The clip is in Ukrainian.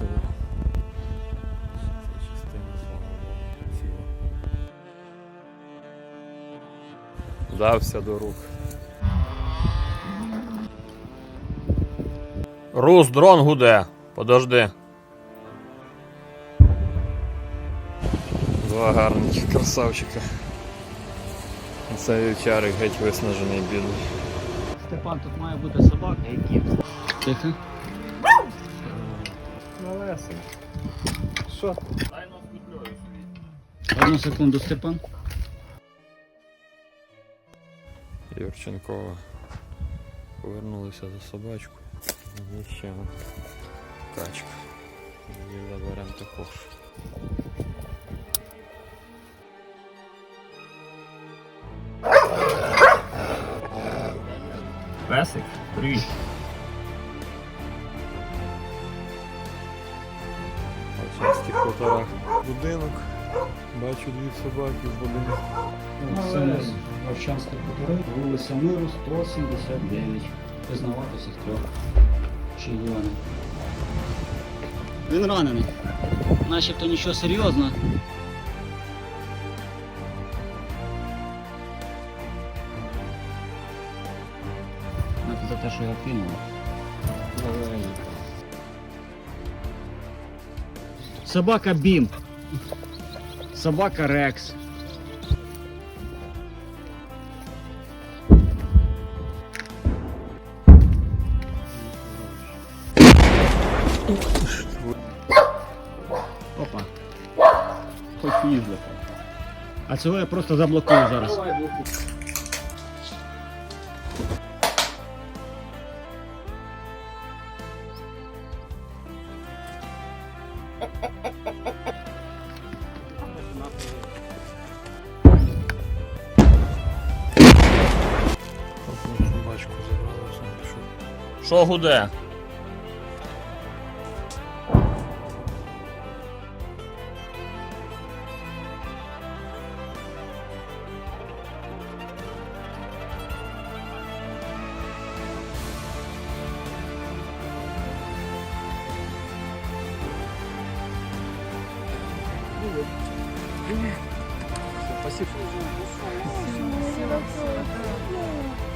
село. Ця частина, слава Богу, ціла. Дався до рук. Рус, дрон гуде. Подожди. Два гарних красавчика. Це вівчарик геть виснажений бідний. Степан, тут має бути собака і кіт. Тихо. Малесенький. Що? Одну секунду, Степан. Юрченкова повернулися за собачкою. Є ще одна качка. Її заберемо також. Песик, привіт. Хутора. Будинок. Бачу дві собаки в будинку. Це у нас вулиця Миру, 179. Визнавати всіх трьох. Чи Івана. Він ранений. Начебто нічого серйозного. За те, що його кинули. Собака Бім. Собака Рекс. Опа. Хоч їздити. А цього я просто заблокую зараз. Собачку забрали, сам спасибо. Спасибо. Спасибо.